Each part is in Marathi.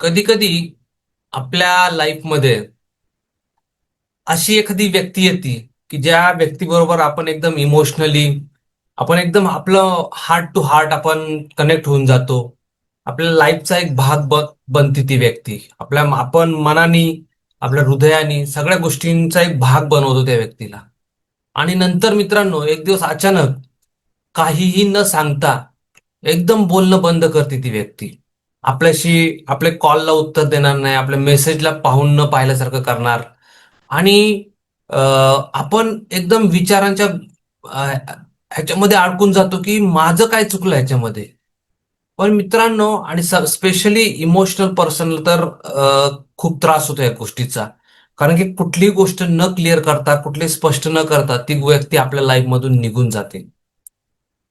कधी कधी आपल्या लाईफमध्ये अशी एखादी व्यक्ती येते की ज्या व्यक्तीबरोबर आपण एकदम इमोशनली आपण एकदम आपलं हार्ट टू हार्ट आपण कनेक्ट होऊन जातो. आपल्या लाईफचा एक भाग ब बनते ती व्यक्ती. आपल्या आपण मनाने आपल्या हृदयाने सगळ्या गोष्टींचा एक भाग बनवतो त्या व्यक्तीला. आणि नंतर मित्रांनो एक दिवस अचानक काहीही न सांगता एकदम बोलणं बंद करते ती व्यक्ती. आपल्याशी आपल्या कॉलला उत्तर देणार नाही आपल्या मेसेजला पाहून न पाहिल्यासारखं करणार. आणि आपण एकदम विचारांच्या ह्याच्यामध्ये अडकून जातो की माझं काय चुकलं ह्याच्यामध्ये? पण मित्रांनो आणि स्पेशली इमोशनल पर्सनला तर खूप त्रास होतो या गोष्टीचा. कारण की कुठलीही गोष्ट न क्लिअर करता कुठली स्पष्ट न करता ती व्यक्ती आपल्या लाईफमधून निघून जाते.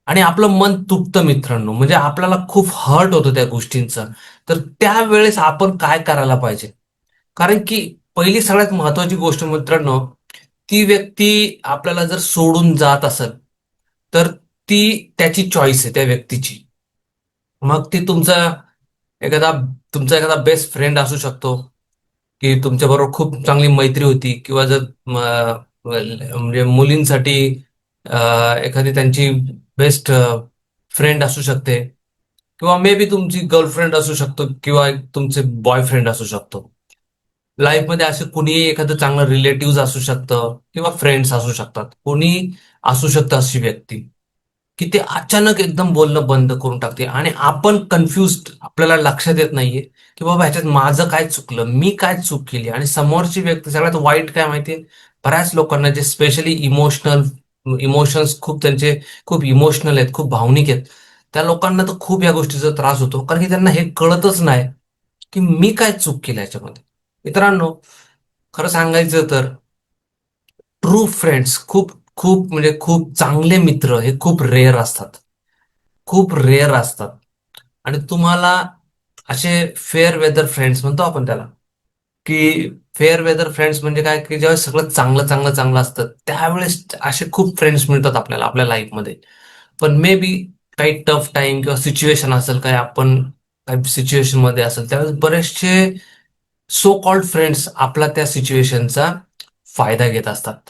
आणि आपलं मन तुटतं मित्रांनो म्हणजे आपल्याला खूप हर्ट होतं त्या गोष्टींचं. तर त्यावेळेस आपण काय करायला पाहिजे? कारण की पहिली सगळ्यात महत्वाची गोष्ट मित्रांनो ती व्यक्ती आपल्याला जर सोडून जात असेल तर ती त्याची चॉईस आहे त्या व्यक्तीची. मग ती तुमचा एखादा तुमचा एखादा बेस्ट फ्रेंड असू शकतो की तुमच्याबरोबर खूप चांगली मैत्री होती किंवा जर म्हणजे मुलींसाठी एखादी त्यांची बेस्ट फ्रेंड असू शकते. किंवा मे बी तुमची गर्लफ्रेंड असू शकतो किंवा तुमचे बॉयफ्रेंड असू शकतो. लाईफमध्ये असे कुणीही एखादं चांगलं रिलेटिव्ह असू शकतं किंवा फ्रेंड्स असू शकतात. कोणी असू शकतं अशी व्यक्ती की ते अचानक एकदम बोलणं बंद करून टाकते आणि आपण कन्फ्युज आपल्याला लक्षात येत नाहीये की बाबा ह्याच्यात माझं काय चुकलं मी काय चूक केली आणि समोरची व्यक्ती सगळ्यात वाईट काय माहितीये? बऱ्याच लोकांना जे स्पेशली इमोशनल इमोशन्स खूप त्यांचे खूप इमोशनल आहेत खूप भावनिक आहेत. त्या लोकांना तर खूप या गोष्टीचा त्रास होतो. कारण की त्यांना हे कळतच नाही की मी काय चूक केली याच्यामध्ये. मित्रांनो खरं सांगायचं तर ट्रू फ्रेंड्स खूप खूप म्हणजे खूप चांगले मित्र हे खूप रेअर असतात. खूप रेअर असतात. आणि तुम्हाला असे फेअर वेदर फ्रेंड्स म्हणतो आपण त्याला. की फेअर वेदर फ्रेंड्स म्हणजे काय की जेव्हा सगळं चांगलं चांगलं चांगलं असतं त्यावेळेस असे खूप फ्रेंड्स मिळतात आपल्याला आपल्या लाईफमध्ये पण मे बी काही टफ टाइम किंवा सिच्युएशन असेल काही आपण काही सिच्युएशनमध्ये असेल त्यावेळेस बरेचसे सो कॉल्ड फ्रेंड्स आपला त्या सिच्युएशनचा फायदा घेत असतात.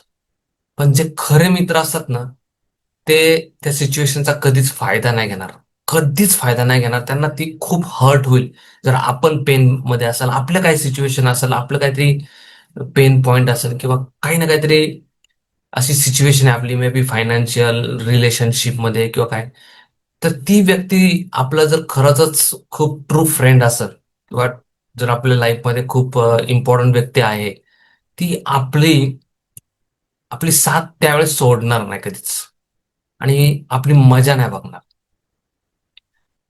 पण जे खरे मित्र असतात ना ते त्या सिच्युएशनचा कधीच फायदा नाही घेणार. कधीच फायदा नाही घेणार. त्यांना ती खूप हर्ट होईल. जर आपण पेन मध्ये असाल आपलं काही सिच्युएशन असेल आपलं काहीतरी पेन पॉइंट असेल किंवा काही ना काहीतरी अशी सिच्युएशन आहे आपली मे बी फायनान्शियल रिलेशनशिपमध्ये किंवा काय तर ती व्यक्ती आपला जर खरंच खूप ट्रू फ्रेंड असेल किंवा जर आपल्या लाईफमध्ये खूप इम्पॉर्टंट व्यक्ती आहे ती आपली आपली साथ त्यावेळेस सोडणार नाही कधीच. आणि आपली मजा नाही बघणार.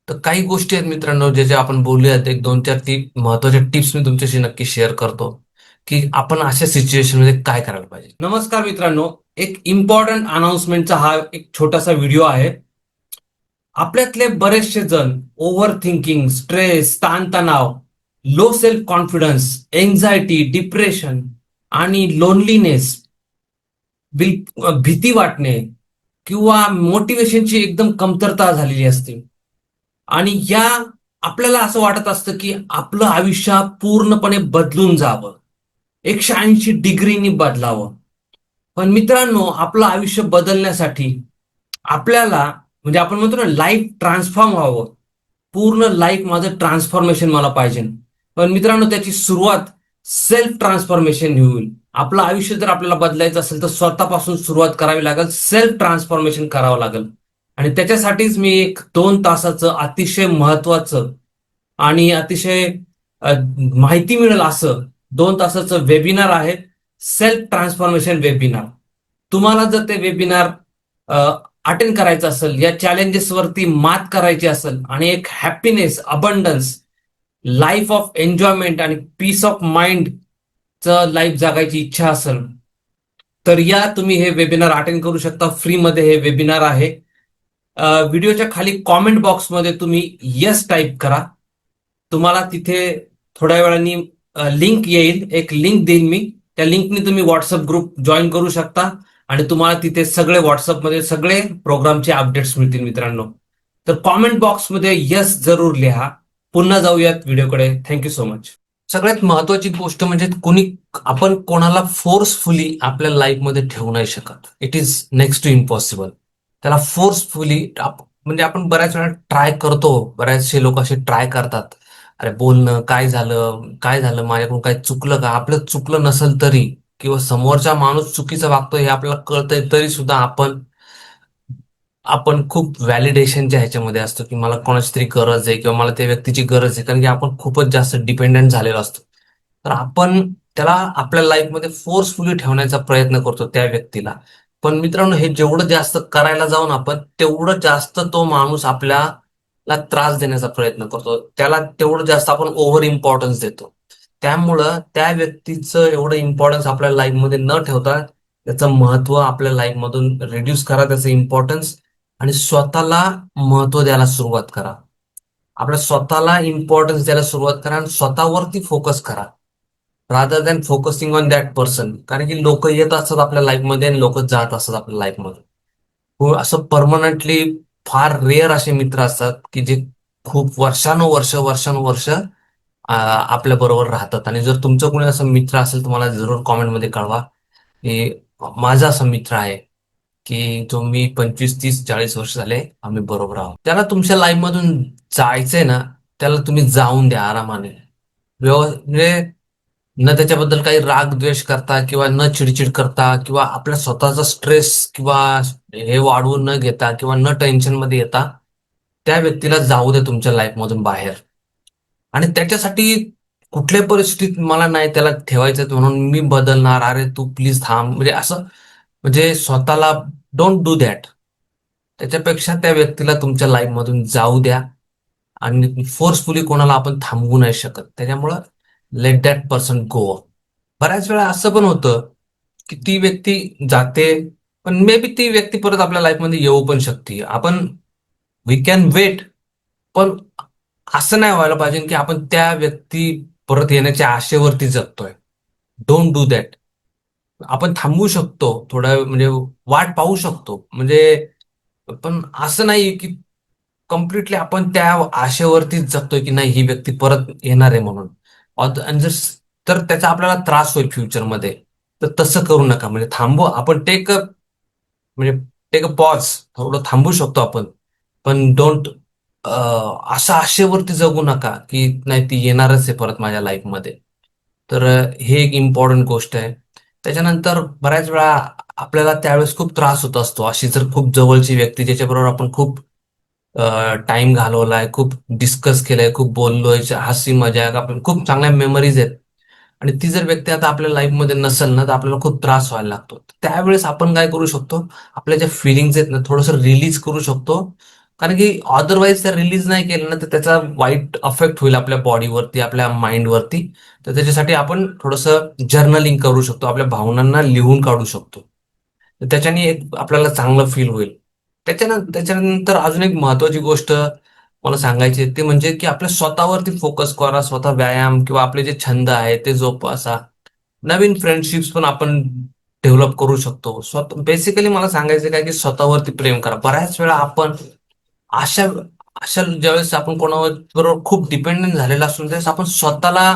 तर काही गोष्टी आहेत मित्रांनो जे जे आपण बोलूयात एक दोन चार ती महत्त्वाच्या टिप्स मी तुमच्याशी नक्की शेअर करतो की आपण अशा सिच्युएशनमध्ये काय करायला पाहिजे. नमस्कार मित्रांनो एक इम्पॉर्टंट अनाउन्समेंटचा हा एक छोटासा व्हिडिओ आहे. आपल्यातले बरेचसे जण ओव्हर थिंकिंग स्ट्रेस ताणतणाव low self confidence anxiety depression आणि लोनलीनेस भीती वाटणे किंवा मोटिवेशनची एकदम कमतरता झालेली असते. आणि या आपल्याला असं वाटत असतं की आपलं आयुष्य पूर्णपणे बदलून जावं. एकशे ऐंशी डिग्रीनी बदलावं. पण मित्रांनो आपलं आयुष्य बदलण्यासाठी आपल्याला म्हणजे आपण म्हणतो ना लाईफ ट्रान्सफॉर्म व्हावं. पूर्ण लाईफ माझं ट्रान्सफॉर्मेशन मला पाहिजे. पण मित्रांनो त्याची सुरुवात सेल्फ ट्रान्सफॉर्मेशन होईल. आपलं आयुष्य जर आपल्याला बदलायचं असेल तर स्वतःपासून सुरुवात करावी लागेल सेल्फ ट्रान्सफॉर्मेशन करावं लागेल. आणि त्याच्यासाठीच मी एक दोन तासाचं अतिशय महत्वाचं आणि अतिशय माहिती मिळेल असं दोन तासाचं वेबिनार आहे सेल्फ ट्रान्सफॉर्मेशन वेबिनार तुम्हाला जर ते वेबिनार अटेंड करायचं असेल या चॅलेंजेसवरती मात करायची असेल आणि एक happiness abundance life of enjoyment आणि पीस ऑफ माइंड च लाईफ जगायची इच्छा असेल तर या तुम्ही हे वेबिनार अटेंड करू शकता. फ्रीमध्ये हे वेबिनार आहे. व्हिडिओच्या खाली कॉमेंट बॉक्समध्ये तुम्ही यस टाईप करा. तुम्हाला तिथे थोड्या वेळाने लिंक येईल. एक लिंक देईन मी. त्या लिंकनी तुम्ही व्हॉट्सअप ग्रुप जॉईन करू शकता. आणि तुम्हाला तिथे सगळे व्हॉट्सअपमध्ये सगळे प्रोग्रामचे अपडेट्स मिळतील मित्रांनो. तर कॉमेंट बॉक्समध्ये यस जरूर लिहा. पुन्हा जाऊयात व्हिडिओकडे. थँक्यू सो मच सगळ्यात महत्वाची गोष्ट म्हणजे कोणी आपण कोणाला फोर्सफुली आपल्या लाईफमध्ये ठेवू नाही शकत. It is next to impossible त्याला फोर्सफुली म्हणजे आपण बऱ्याच वेळा ट्राय करतो. बऱ्याचशे लोक असे ट्राय करतात. अरे बोलणं काय झालं काय झालं माझ्याकडून काय चुकलं का? आपलं चुकलं नसेल तरी किंवा समोरचा माणूस चुकीचं वागतो हे आपल्याला कळतंय तरी सुद्धा आपण आपण खूप व्हॅलिडेशनच्या ह्याच्यामध्ये असतो की मला कोणाची तरी गरज आहे किंवा मला त्या व्यक्तीची गरज आहे. कारण की आपण खूपच जास्त डिपेंडेंट झालेलो असतो. तर आपण त्याला आपल्या लाईफमध्ये फोर्सफुली ठेवण्याचा प्रयत्न करतो त्या व्यक्तीला. पण मित्रांनो हे जेवढं जास्त करायला जाऊन आपण तेवढं जास्त तो माणूस आपल्याला त्रास देण्याचा प्रयत्न करतो. त्याला तेवढं जास्त आपण ओव्हर इम्पॉर्टन्स देतो. त्यामुळं त्या व्यक्तीचं एवढं इम्पॉर्टन्स आपल्या लाईफमध्ये न ठेवता त्याचं महत्त्व आपल्या लाईफमधून रिड्यूस करा त्याचं इम्पॉर्टन्स आणि स्वतःला महत्त्व द्यायला सुरुवात करा. आपल्या स्वतःला इम्पॉर्टन्स द्यायला सुरुवात करा आणि स्वतःवरती फोकस करा. Rather than focusing on that person कारण की लोक येत असतात आपल्या लाईफमध्ये आणि लोक जात असतात आपल्या लाईफमध्ये हो, असं परमनंटली फार रेअर असे मित्र असतात की जे खूप वर्षानुवर्ष वर्षानुवर्ष आपल्या बरोबर राहतात. आणि जर तुमचं कोणी असं मित्र असेल तर मला जरूर कॉमेंटमध्ये कळवा की माझा असा मित्र आहे की जो मी पंचवीस तीस चाळीस वर्ष झाले आम्ही बरोबर आहोत. त्याला तुमच्या लाईफ मधून जायचंय ना त्याला तुम्ही जाऊन द्या आरामाने. व्यव म्हणजे न त्याच्याबद्दल काही राग द्वेष करता किंवा न चिडचिड करता किंवा आपल्या स्वतःचा स्ट्रेस किंवा हे वाढवून न घेता किंवा न टेन्शनमध्ये येता त्या व्यक्तीला जाऊ दे तुमच्या लाईफमधून बाहेर. आणि त्याच्यासाठी कुठल्याही परिस्थितीत मला नाही त्याला ठेवायचं म्हणून मी बदलणार अरे तू प्लीज थांब. म्हणजे असं म्हणजे स्वतःला डोंट डू दॅट त्याच्यापेक्षा त्या व्यक्तीला तुमच्या लाईफमधून जाऊ द्या. आणि फोर्सफुली कोणाला आपण थांबवू नाही शकत. त्याच्यामुळं लेट दॅट पर्सन गो बऱ्याच वेळा असं पण होतं की ती व्यक्ती जाते पण मे बी ती व्यक्ती परत आपल्या लाईफमध्ये येऊ पण शकते. आपण वी कॅन वेट पण असं नाही व्हायला पाहिजे की आपण त्या व्यक्ती परत येण्याच्या आशेवरती जगतोय. डोंट डू दॅट आपण थांबवू शकतो थोडा म्हणजे वाट पाहू शकतो. म्हणजे पण असं नाही की कम्प्लिटली आपण त्या आशेवरतीच जगतोय की नाही ही व्यक्ती परत येणार आहे म्हणून. आणि जर तर त्याचा आपल्याला त्रास होईल फ्युचरमध्ये तर तसं करू नका. म्हणजे थांबू आपण टेक अ म्हणजे टेक अ पॉज थोडं थांबू शकतो आपण. पण डोंट अशा आशेवरती जगू नका की नाही ती येणारच आहे परत माझ्या लाईफमध्ये तर हे एक इम्पॉर्टंट गोष्ट आहे. त्याच्यानंतर बऱ्याच वेळा आपल्याला त्यावेळेस खूप त्रास होत असतो. अशी जर खूप जवळची व्यक्ती ज्याच्याबरोबर आपण खूप टाइम घालवलाय खूप डिस्कस केलंय खूप बोललोय हसी मजाक आपण खूप चांगल्या मेमरीज आहेत. आणि ती जर व्यक्ती आता आपल्या लाईफमध्ये नसेल ना तर आपल्याला खूप त्रास व्हायला लागतो. त्यावेळेस आपण काय करू शकतो? आपल्या ज्या फिलिंग्स आहेत ना थोडंसं रिलीज करू शकतो. कारण की अदरवाईज त्या रिलीज नाही केलं ना तर त्याचा वाईट अफेक्ट होईल आपल्या बॉडीवरती आपल्या माइंडवरती तर त्याच्यासाठी आपण थोडंसं जर्नलिंग करू शकतो आपल्या भावनांना लिहून काढू शकतो. त्याच्याने एक आपल्याला चांगलं फील होईल. त्याच्यानंतर त्याच्यानंतर अजून एक महत्वाची गोष्ट मला सांगायची ते म्हणजे की आपल्या स्वतःवरती फोकस करा स्वतः व्यायाम किंवा आपले जे छंद आहे ते जोपासा नवीन फ्रेंडशिप्स पण आपण डेव्हलप करू शकतो. स्वतः बेसिकली मला सांगायचं काय की स्वतःवरती प्रेम करा. बऱ्याच वेळा आपण अशा अशा ज्यावेळेस आपण कोणावर बरोबर खूप डिपेंडेंट झालेला असतो त्यावेळेस आपण स्वतःला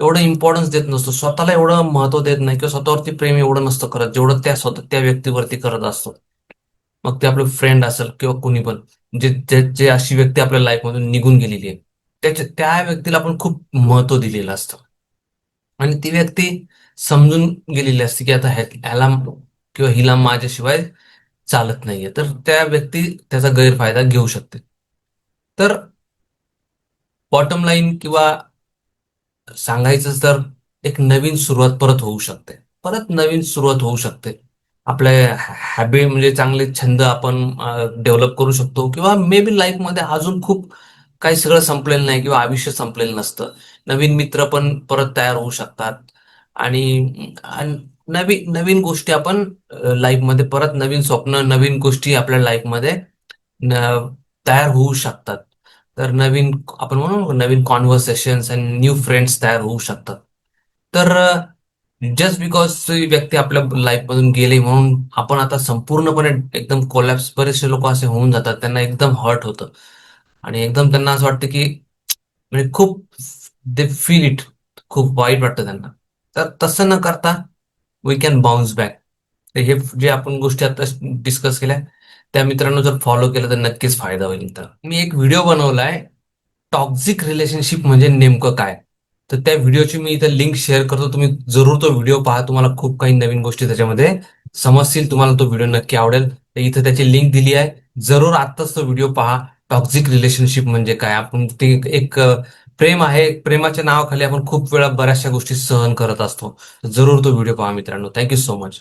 एवढं इम्पॉर्टन्स देत नसतो. स्वतःला एवढं महत्त्व देत नाही किंवा स्वतःवरती प्रेम एवढं नसतं करत जेवढं त्या स्वतः त्या व्यक्तीवरती करत असतो. मग ते आपलं फ्रेंड असेल किंवा कुणी पण जे जे अशी व्यक्ती आपल्या लाईफमधून निघून गेलेली आहे त्याच्या त्या व्यक्तीला आपण खूप महत्त्व दिलेलं असतं. आणि ती व्यक्ती समजून गेलेली असते की आता ह्याला किंवा हिला माझ्याशिवाय चालत नाहीये. तर त्या व्यक्ती त्याचा गैरफायदा घेऊ शकते. तर बॉटम लाईन किंवा सांगायचं तर एक नवीन सुरुवात परत होऊ शकते. परत नवीन सुरुवात होऊ शकते. आपले हॅबी म्हणजे चांगले छंद आपण डेव्हलप करू शकतो किंवा मे बी लाईफमध्ये अजून खूप काही सगळं संपलेलं नाही किंवा आयुष्य संपलेलं नसतं. नवीन मित्र पण परत तयार होऊ शकतात. आणि नवीन नवीन गोष्टी आपण लाईफमध्ये परत नवीन स्वप्न नवीन गोष्टी आपल्या लाईफमध्ये तयार होऊ शकतात. तर नवीन आपण म्हणू नवीन कॉन्व्हर्सेशन आणि न्यू फ्रेंड्स तयार होऊ शकतात. तर जस्ट बिकॉज व्यक्ती आपल्या लाईफमधून गेले म्हणून आपण आता संपूर्णपणे एकदम कोलॅप्स बरेचसे लोक असे होऊन जातात. त्यांना एकदम हर्ट होतं. आणि एकदम त्यांना असं वाटतं की म्हणजे खूप दे फील इट खूप वाईट वाटतं त्यांना. तर तसं न करता वी कॅन बाउन्स बॅक हे जे आपण गोष्टी आता डिस्कस केल्या त्या मित्रांनो जर फॉलो केलं तर नक्कीच फायदा होईल. तर मी एक व्हिडिओ बनवलाय. टॉक्झिक रिलेशनशिप म्हणजे नेमकं काय? तर त्या व्हिडिओची मी इथं लिंक शेअर करतो. तुम्ही जरूर तो व्हिडिओ पहा. तुम्हाला खूप काही नवीन गोष्टी त्याच्यामध्ये समजतील. तुम्हाला तो व्हिडिओ नक्की आवडेल. तर इथं त्याची लिंक दिली आहे. जरूर आत्ताच तो व्हिडिओ पहा. टॉक्झिक रिलेशनशिप म्हणजे काय? आपण ते एक प्रेम आहे. प्रेमाच्या नावाखाली आपण खूप वेळा बऱ्याचशा गोष्टी सहन करत असतो. जरूर तो व्हिडिओ पहा मित्रांनो. Thank you so much